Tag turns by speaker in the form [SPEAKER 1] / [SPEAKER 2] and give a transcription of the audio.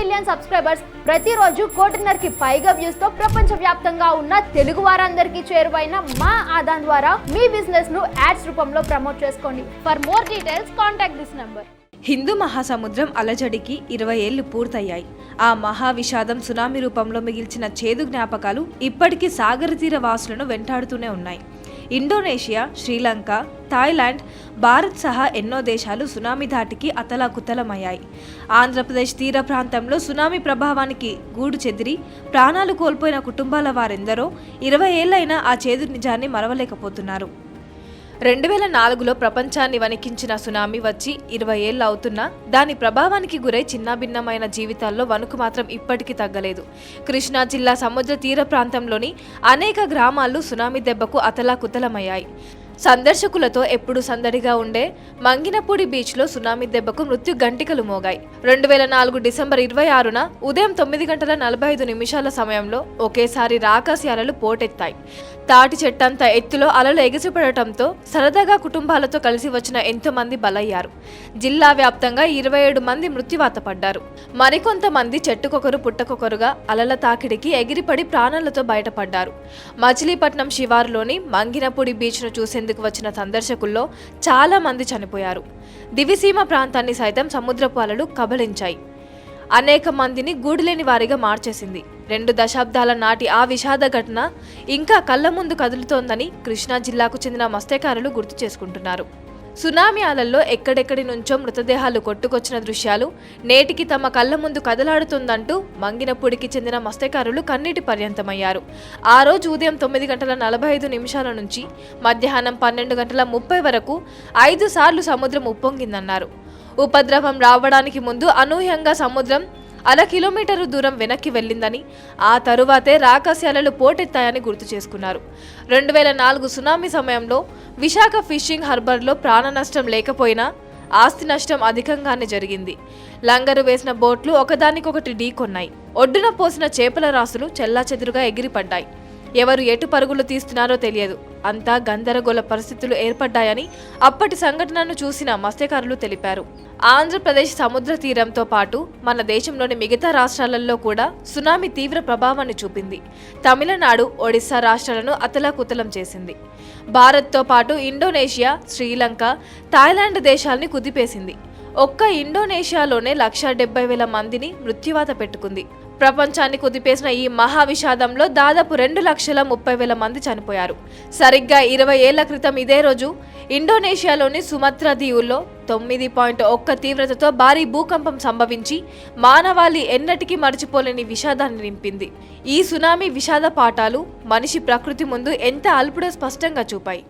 [SPEAKER 1] Million subscribers ప్రతిరోజు కోటిన్నరకి పైగా వ్యూస్తో ప్రపంచ వ్యాప్తంగా ఉన్న తెలుగు వారందరికీ చేరువైన మా ఆదాన్ ద్వారా మీ బిజినెస్ను యాడ్స్ రూపంలో ప్రమోట్ చేసుకోండి. For more details contact this number
[SPEAKER 2] Hindu మహాసముద్రం అలజడికి ఇరవై ఏళ్ళు పూర్తయ్యాయి. ఆ మహా విషాదం సునామీ రూపంలో మిగిల్చిన చేదు జ్ఞాపకాలు ఇప్పటికీ సాగర తీర వాసులను వెంటాడుతూనే ఉన్నాయి. ఇండోనేషియా శ్రీలంక థాయిలాండ్ భారత్ సహా ఎన్నో దేశాలు సునామీ ధాటికి అతలాకుతలమయ్యాయి. ఆంధ్రప్రదేశ్ తీర ప్రాంతంలో సునామీ ప్రభావానికి గూడు చెదిరి ప్రాణాలు కోల్పోయిన కుటుంబాల వారెందరో ఇరవై ఏళ్ళైనా ఆ చేదు నిజాన్ని మరవలేకపోతున్నారు. రెండు వేల నాలుగులో ప్రపంచాన్ని వణికించిన సునామీ వచ్చి ఇరవై ఏళ్ళు అవుతున్నా దాని ప్రభావానికి గురై చిన్నాభిన్నమైన జీవితాల్లో వణుకు మాత్రం ఇప్పటికీ తగ్గలేదు. కృష్ణా జిల్లా సముద్ర తీర ప్రాంతంలోని అనేక గ్రామాలు సునామీ దెబ్బకు అతలాకుతలమయ్యాయి. సందర్శకులతో ఎప్పుడు సందడిగా ఉండే మంగినపూడి బీచ్లో సునామీ దెబ్బకు మృత్యు గంటికలు మోగాయి. రెండు వేల నాలుగు డిసెంబర్ ఇరవై ఆరున ఉదయం తొమ్మిది గంటల నలభై ఐదు నిమిషాల సమయంలో ఒకేసారి రాకాసి అలలు పోటెత్తాయి. తాటి చెట్టంత ఎత్తులో అలలు ఎగిసిపడటంతో సరదాగా కుటుంబాలతో కలిసి వచ్చిన ఎంతో మంది బలయ్యారు. జిల్లా వ్యాప్తంగా ఇరవై ఏడు మంది మృత్యువాత పడ్డారు. మరికొంతమంది చెట్టుకొకరు పుట్టకొకరుగా అలల తాకిడికి ఎగిరిపడి ప్రాణాలతో బయటపడ్డారు. మచిలీపట్నం శివారులోని మంగినపూడి బీచ్ను చూసేందుకు వచ్చిన సందర్శకుల్లో చాలా మంది చనిపోయారు. దివిసీమ ప్రాంతాన్ని సైతం సముద్రపు అలలు కబళించాయి. అనేక మందిని గూడులేని వారిగా మార్చేసింది. రెండు దశాబ్దాల నాటి ఆ విషాద ఘటన ఇంకా కళ్ళ ముందు కదులుతోందని కృష్ణా జిల్లాకు చెందిన మత్స్యకారులు గుర్తు చేసుకుంటున్నారు. సునామీ అలల్లో ఎక్కడెక్కడి నుంచో మృతదేహాలు కొట్టుకొచ్చిన దృశ్యాలు నేటికి తమ కళ్ళ ముందు కదలాడుతుందంటూ మంగినపూడికి చెందిన మత్స్యకారులు కన్నీటి పర్యంతమయ్యారు. ఆ రోజు ఉదయం తొమ్మిది గంటల నలభై ఐదు నిమిషాల నుంచి మధ్యాహ్నం పన్నెండు గంటల ముప్పై వరకు ఐదు సార్లు సముద్రం ఉప్పొంగిందన్నారు. ఉపద్రవం రావడానికి ముందు అనూహ్యంగా సముద్రం అర కిలోమీటరు దూరం వెనక్కి వెళ్ళిందని ఆ తరువాతే రాకాస్యాలలు పోటెత్తాయని గుర్తు చేసుకున్నారు. రెండు వేల నాలుగు సునామీ సమయంలో విశాఖ ఫిషింగ్ హార్బర్లో ప్రాణ నష్టం లేకపోయినా ఆస్తి నష్టం అధికంగానే జరిగింది. లంగరు వేసిన బోట్లు ఒకదానికొకటి ఢీకొన్నాయి. ఒడ్డున పోసిన చేపల రాసులు చెల్లాచెదురుగా ఎగిరిపడ్డాయి. ఎవరు ఎటు పరుగులు తీస్తున్నారో తెలియదు. అంతా గందరగోళ పరిస్థితులు ఏర్పడ్డాయని అప్పటి సంఘటనను చూసిన మత్స్యకారులు తెలిపారు. ఆంధ్రప్రదేశ్ సముద్ర తీరంతో పాటు మన దేశంలోని మిగతా రాష్ట్రాలలో కూడా సునామీ తీవ్ర ప్రభావాన్ని చూపింది. తమిళనాడు ఒడిశా రాష్ట్రాలను అతలాకుతలం చేసింది. భారత్తో పాటు ఇండోనేషియా శ్రీలంక థాయిలాండ్ దేశాల్ని కుదిపేసింది. ఒక్క ఇండోనేషియాలోనే లక్ష డెబ్బై వేల మందిని మృత్యువాత పెట్టుకుంది. ప్రపంచాన్ని కుదిపేసిన ఈ మహా విషాదంలో దాదాపు రెండు లక్షల ముప్పై వేల మంది చనిపోయారు. సరిగ్గా ఇరవై ఏళ్ళ క్రితం ఇదే రోజు ఇండోనేషియాలోని సుమత్రా దీవుల్లో తొమ్మిది పాయింట్ ఒక్క తీవ్రతతో భారీ భూకంపం సంభవించి మానవాళి ఎన్నటికీ మర్చిపోలేని విషాదాన్ని నింపింది. ఈ సునామీ విషాద పాఠాలు మనిషి ప్రకృతి ముందు ఎంత అల్పుడో స్పష్టంగా చూపాయి.